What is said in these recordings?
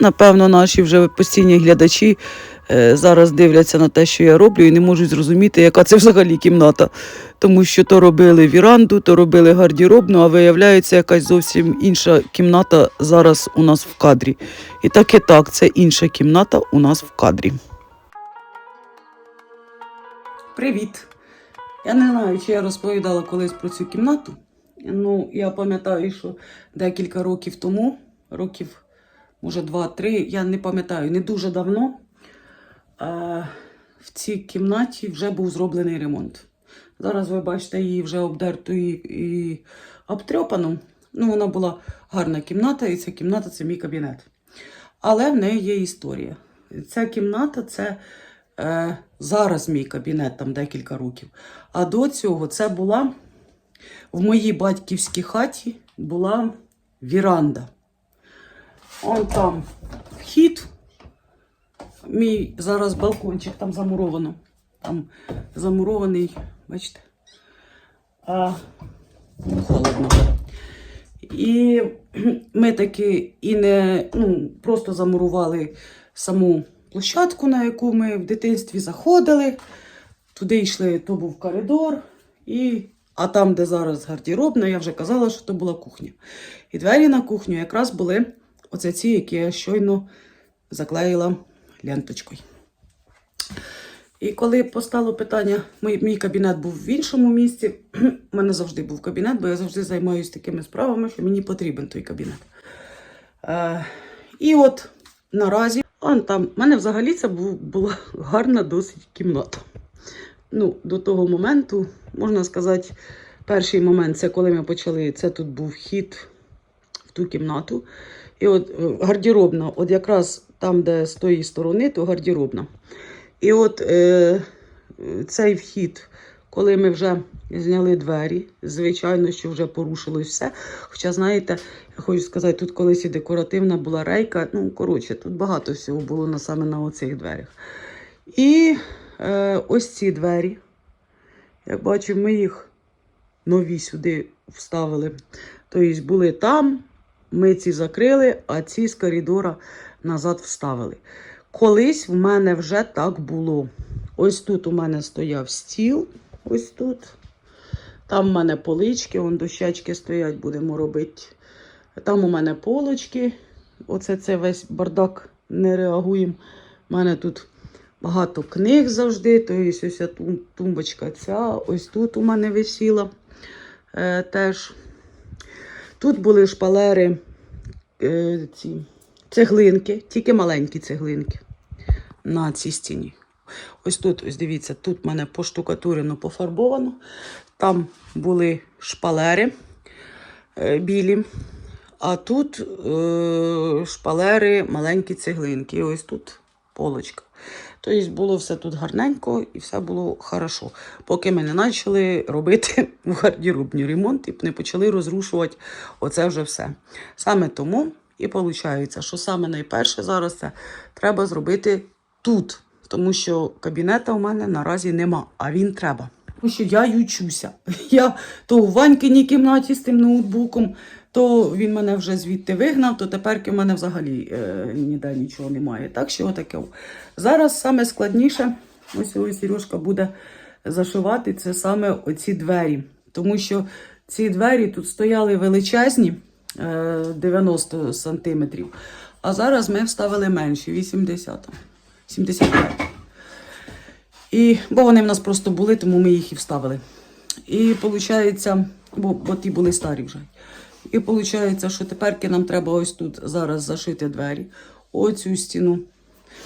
Напевно, наші вже постійні глядачі е, зараз дивляться на те, що я роблю, і не можуть зрозуміти, яка це взагалі кімната. Тому що то робили віранду, то робили гардеробну, а виявляється, якась зовсім інша кімната зараз у нас в кадрі. І так і так, це інша кімната у нас в кадрі. Привіт! Я не знаю, чи я розповідала колись про цю кімнату. Ну, я пам'ятаю, що декілька років тому, років, може, два-три, я не пам'ятаю, не дуже давно, в цій кімнаті вже був зроблений ремонт. Зараз ви бачите її вже обдертою і обтрьопану. Ну, вона була гарна кімната, і ця кімната це мій кабінет. Але в неї є історія. Ця кімната це е, зараз мій кабінет, там декілька років. А до цього це була в моїй батьківській хаті була віранда. Он там вхід. Мій зараз балкончик там замуровано. Там замурований, бачите. А, холодно. І ми таки і не ну, просто замурували саму площадку, на яку ми в дитинстві заходили. Туди йшли, то був коридор, і, а там, де зараз гардеробна, я вже казала, що то була кухня. І двері на кухню якраз були оце ці, які я щойно заклеїла ленточкою. І коли постало питання, мій, мій кабінет був в іншому місці. У мене завжди був кабінет, бо я завжди займаюся такими справами, що мені потрібен той кабінет. Е, і от наразі, он там, в мене взагалі це був, була гарна досить кімната. Ну, до того моменту, можна сказати, перший момент це коли ми почали, це тут був вхід в ту кімнату. І от е, гардеробна, от якраз там, де з тої сторони, то гардеробна. І от е, цей вхід, коли ми вже зняли двері, звичайно, що вже порушилось все. Хоча, знаєте, я хочу сказати, тут колись і декоративна була рейка. Ну, коротше, тут багато всього було на, саме на оцих дверях. І е, ось ці двері. Як бачимо, ми їх нові сюди вставили. Тобто були там, ми ці закрили, а ці з коридора назад вставили. Колись в мене вже так було. Ось тут у мене стояв стіл, ось тут. Там у мене полички, вон дощечки стоять, будемо робити. Там у мене полочки. Оце це весь бардак не реагуємо. У мене тут багато книг завжди. То є ось ця тумбочка ця. Ось тут у мене висіла е, теж. Тут були шпалери, е, ці цеглинки, тільки маленькі цеглинки на цій стіні. Ось тут, ось дивіться, тут в мене поштукатурено, пофарбовано. Там були шпалери е, білі, а тут е, шпалери, маленькі цеглинки. І ось тут полочка. Тобто було все тут гарненько і все було хорошо. Поки ми не почали робити в гардеробні ремонт і не почали розрушувати оце вже все. Саме тому і виходить, що саме найперше зараз це треба зробити тут, тому що кабінета у мене наразі нема, а він треба. Тому що я ючуся. Я то у Ванькиній кімнаті з тим ноутбуком, то він мене вже звідти вигнав, то тепер в мене взагалі е, ніде нічого немає. Так що отаке. Зараз саме складніше, ось ось Сережка буде зашивати, це саме оці двері. Тому що ці двері тут стояли величезні, е, 90 сантиметрів, а зараз ми вставили менші, 80, 75. І, бо вони в нас просто були, тому ми їх і вставили. І виходить, бо, бо ті були старі вже. І виходить, що тепер нам треба ось тут зараз зашити двері, оцю стіну.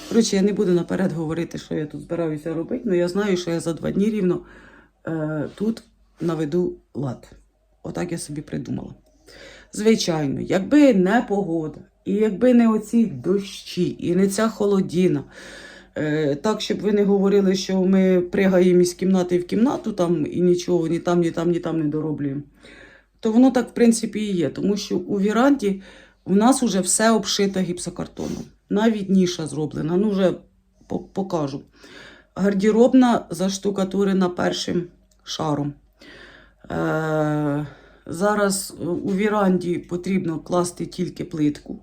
Коротше, я не буду наперед говорити, що я тут збираюся робити, але я знаю, що я за два дні рівно е, тут наведу лад. Отак я собі придумала. Звичайно, якби не погода, і якби не оці дощі, і не ця холодіна, так, щоб ви не говорили, що ми пригаємо із кімнати в кімнату там і нічого ні там, ні там, ні там не дороблюємо, то воно так, в принципі, і є. Тому що у віранді у нас вже все обшите гіпсокартоном. Навіть ніша зроблена. Ну, вже покажу. Гардеробна заштукатурена першим шаром. Е, зараз у віранді потрібно класти тільки плитку.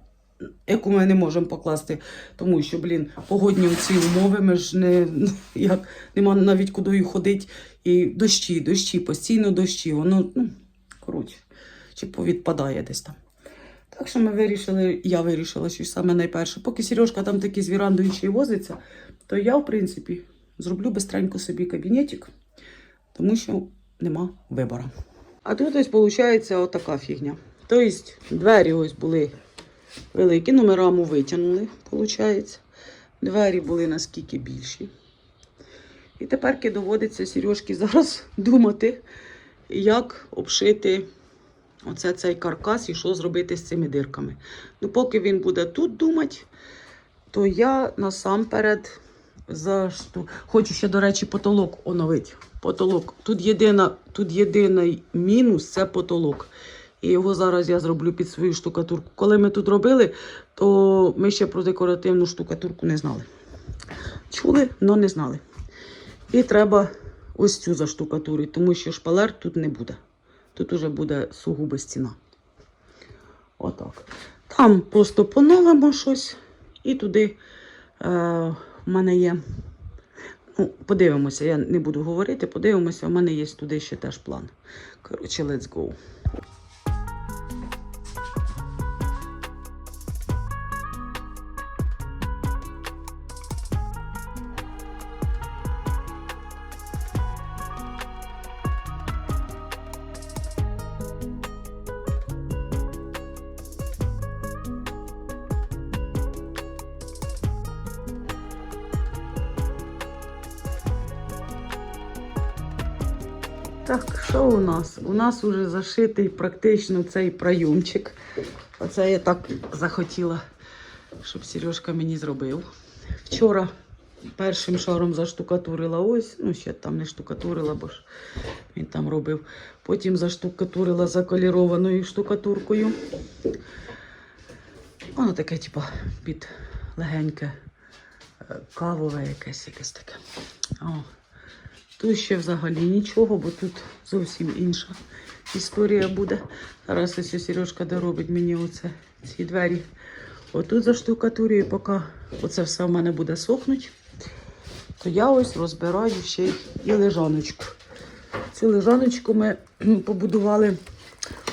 Яку ми не можемо покласти, тому що, блін, погодні ці умови, ми ж не як нема навіть куди ходити. І дощі, дощі, постійно дощі. Воно, ну, коротше, чи повідпадає десь там. Так що ми вирішили, я вирішила, що саме найперше. Поки Сережка там такі з вірандою ще й возиться, то я, в принципі, зроблю бистренько собі кабінетик, тому що нема вибору. А тут ось виходить отака фігня. Тобто двері ось були великі, ну ми витягнули, виходить. Двері були наскільки більші. І тепер доводиться Сережки зараз думати, як обшити оце цей каркас і що зробити з цими дирками. Ну, поки він буде тут думати, то я насамперед зашту... хочу ще, до речі, потолок оновити. Потолок. Тут, єдина, тут єдиний мінус це потолок. І його зараз я зроблю під свою штукатурку. Коли ми тут робили, то ми ще про декоративну штукатурку не знали. Чули, але не знали. І треба ось цю заштукатурити, тому що шпалер тут не буде. Тут уже буде сугубо стіна. Отак. Там просто поновимо щось, і туди е, в мене є. Ну, подивимося, я не буду говорити, подивимося, у мене є туди ще теж план. Коротше, let's go. Що у нас? У нас уже зашитий практично цей прийомчик. Оце я так захотіла, щоб Сережка мені зробив. Вчора першим шаром заштукатурила ось, ну ще там не штукатурила, бо ж він там робив. Потім заштукатурила заколірованою штукатуркою. Воно таке, типа, під легеньке е, кавове якесь якесь таке. О. Тут ще взагалі нічого, бо тут зовсім інша історія буде. Зараз ось Сережка доробить мені оце, ці двері. Отут заштукатурюю, поки оце все в мене буде сохнути, то я ось розбираю ще і лежаночку. Цю лежаночку ми побудували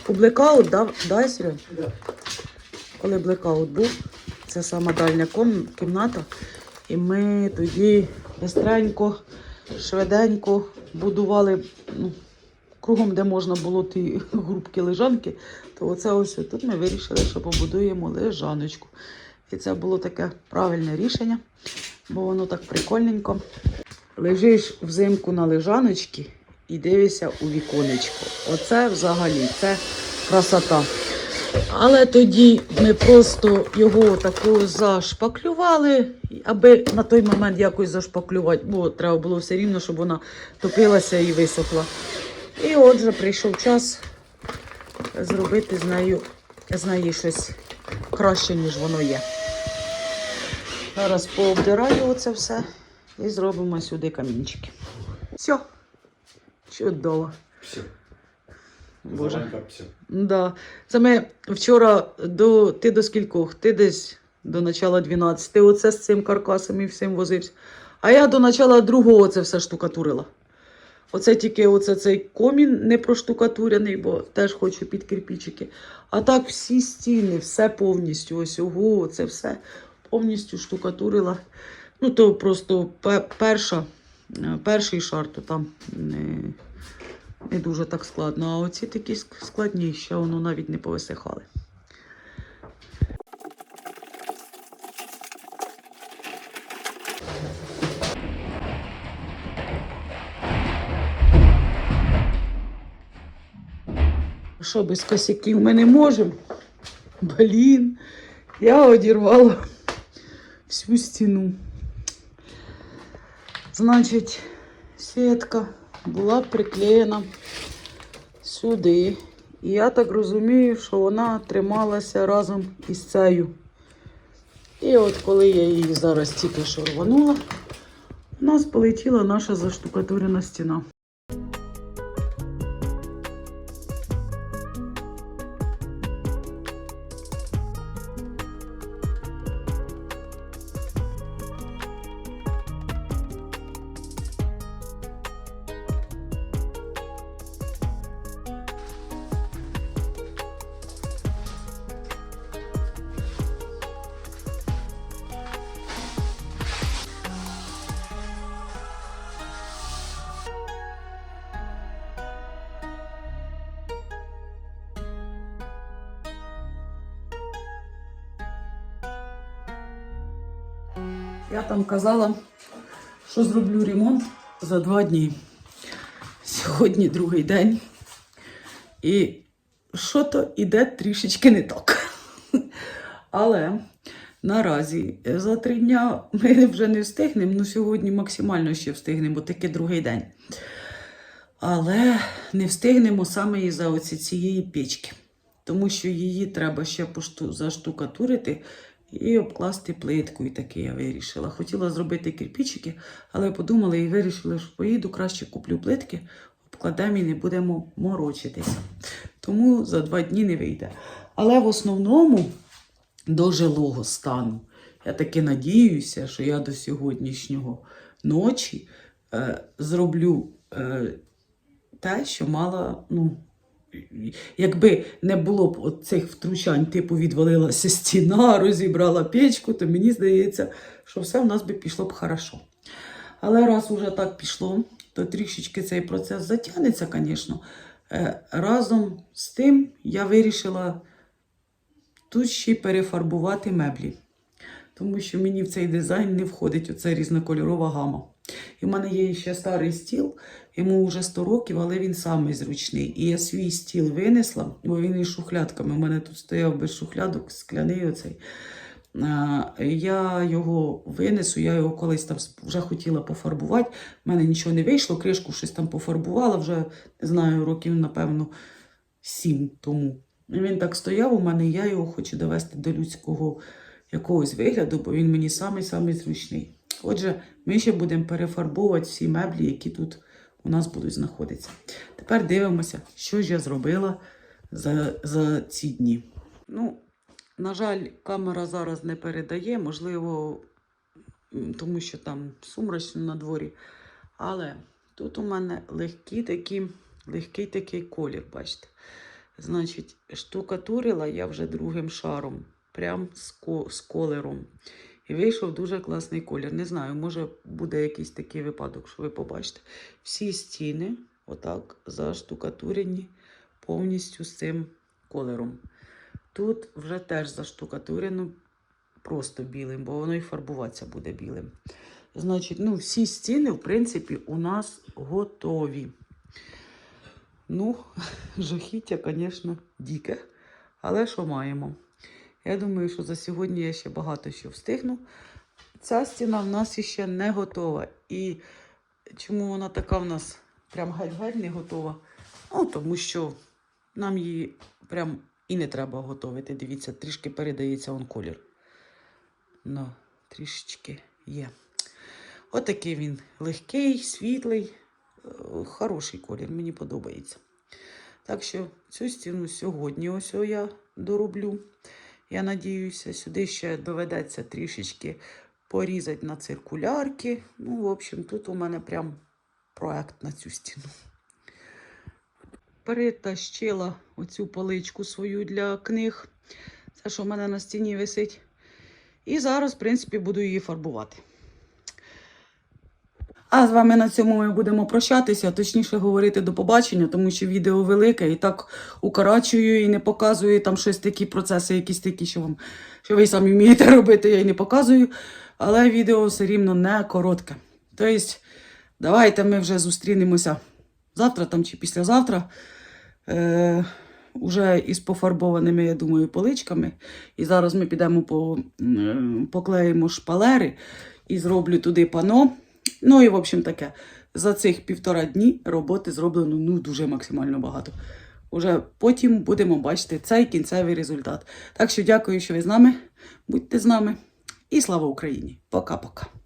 у блекаут, да, да Серег? Коли блекаут був, це сама дальня кімната. І ми тоді бистренько швиденько будували ну, кругом, де можна було ті грубки лежанки, то оце ось тут ми вирішили, що побудуємо лежаночку. І це було таке правильне рішення, бо воно так прикольненько. Лежиш взимку на лежаночці і дивишся у віконечко. Оце взагалі це красота. Але тоді ми просто його тако зашпаклювали, аби на той момент якось зашпаклювати, бо треба було все рівно, щоб вона топилася і висохла. І отже, прийшов час зробити з нею, з неї щось краще, ніж воно є. Зараз пообдираю оце все і зробимо сюди камінчики. Все. Чудово. Все. Боже. Да. Це ми вчора до ти до скількох? Ти десь до начала 12. Ти оце з цим каркасом і всім возився. А я до начала другого це все штукатурила. Оце тільки оце цей комін не проштукатурений, бо теж хочу під кирпичики. А так всі стіни, все повністю. Ось ого, це все повністю штукатурила. Ну, то просто перша, е, перший шар, то там не, не дуже так складно. А оці такі ск- складні, ще воно навіть не повисихали. Що без косяків ми не можемо? Блін, я одірвала всю стіну. Значить, сітка була приклеєна сюди. І я так розумію, що вона трималася разом із цією. І от коли я її зараз тільки що рванула, у нас полетіла наша заштукатурена стіна. Я там казала, що зроблю ремонт за два дні. Сьогодні другий день. І що то іде трішечки не так. Але наразі за три дня ми вже не встигнемо. Ну, сьогодні максимально ще встигнемо, бо таки другий день. Але не встигнемо саме із-за оці цієї печки. Тому що її треба ще заштукатурити і обкласти плиткою. Таке я вирішила. Хотіла зробити кирпичики, але подумала і вирішила, що поїду, краще куплю плитки, обкладемо і не будемо морочитися. Тому за два дні не вийде. Але в основному до жилого стану. Я таки надіюся, що я до сьогоднішнього ночі е, зроблю е, те, що мала, ну, якби не було б цих втручань, типу відвалилася стіна, розібрала печку, то мені здається, що все в нас би пішло б хорошо. Але раз уже так пішло, то трішечки цей процес затягнеться, звісно. Е, Разом з тим я вирішила тут ще перефарбувати меблі. Тому що мені в цей дизайн не входить оця різнокольорова гама. І в мене є ще старий стіл, йому вже 100 років, але він самий зручний. І я свій стіл винесла, бо він із шухлядками. У мене тут стояв без шухлядок, скляний оцей. Я його винесу, я його колись там вже хотіла пофарбувати. У мене нічого не вийшло, кришку щось там пофарбувала, вже не знаю, років, напевно, сім тому. Він так стояв у мене, я його хочу довести до людського якогось вигляду, бо він мені самий-самий зручний. Отже, ми ще будемо перефарбовувати всі меблі, які тут у нас будуть знаходитися. Тепер дивимося, що ж я зробила за, за ці дні. Ну, на жаль, камера зараз не передає, можливо, тому що там сумрачно на дворі. Але тут у мене легкі такі, легкий такий колір, бачите. Значить, штукатурила я вже другим шаром, прям з, ко- з колером. І вийшов дуже класний колір. Не знаю, може буде якийсь такий випадок, що ви побачите. Всі стіни, отак, заштукатурені повністю з цим колером. Тут вже теж заштукатурено просто білим, бо воно і фарбуватися буде білим. Значить, ну, всі стіни, в принципі, у нас готові. Ну, жахіття, звісно, дике. Але що маємо? Я думаю, що за сьогодні я ще багато що встигну. Ця стіна в нас ще не готова. І чому вона така в нас прям геть-геть не готова? Ну, тому що нам її прям і не треба готувати. Дивіться, трішки передається он колір. Ну, трішечки є. Отакий він легкий, світлий, е, хороший колір, мені подобається. Так що цю стіну сьогодні ось я дороблю. Я надіюся, сюди ще доведеться трішечки порізати на циркулярки. Ну, в общем, тут у мене прям проект на цю стіну. Перетащила оцю поличку свою для книг. Це, що в мене на стіні висить. І зараз, в принципі, буду її фарбувати. А з вами на цьому ми будемо прощатися, точніше говорити до побачення, тому що відео велике і так укорачую і не показую там щось такі процеси, якісь такі, що вам що ви самі вмієте робити, я й не показую. Але відео все рівно не коротке. Тобто, давайте ми вже зустрінемося завтра там чи післязавтра. Е, Уже із пофарбованими, я думаю, поличками. І зараз ми підемо по, м, поклеїмо шпалери і зроблю туди пано. Ну і, в общем, таке. За цих півтора дні роботи зроблено ну, дуже максимально багато. Уже потім будемо бачити цей кінцевий результат. Так що дякую, що ви з нами. Будьте з нами. І слава Україні! Пока-пока.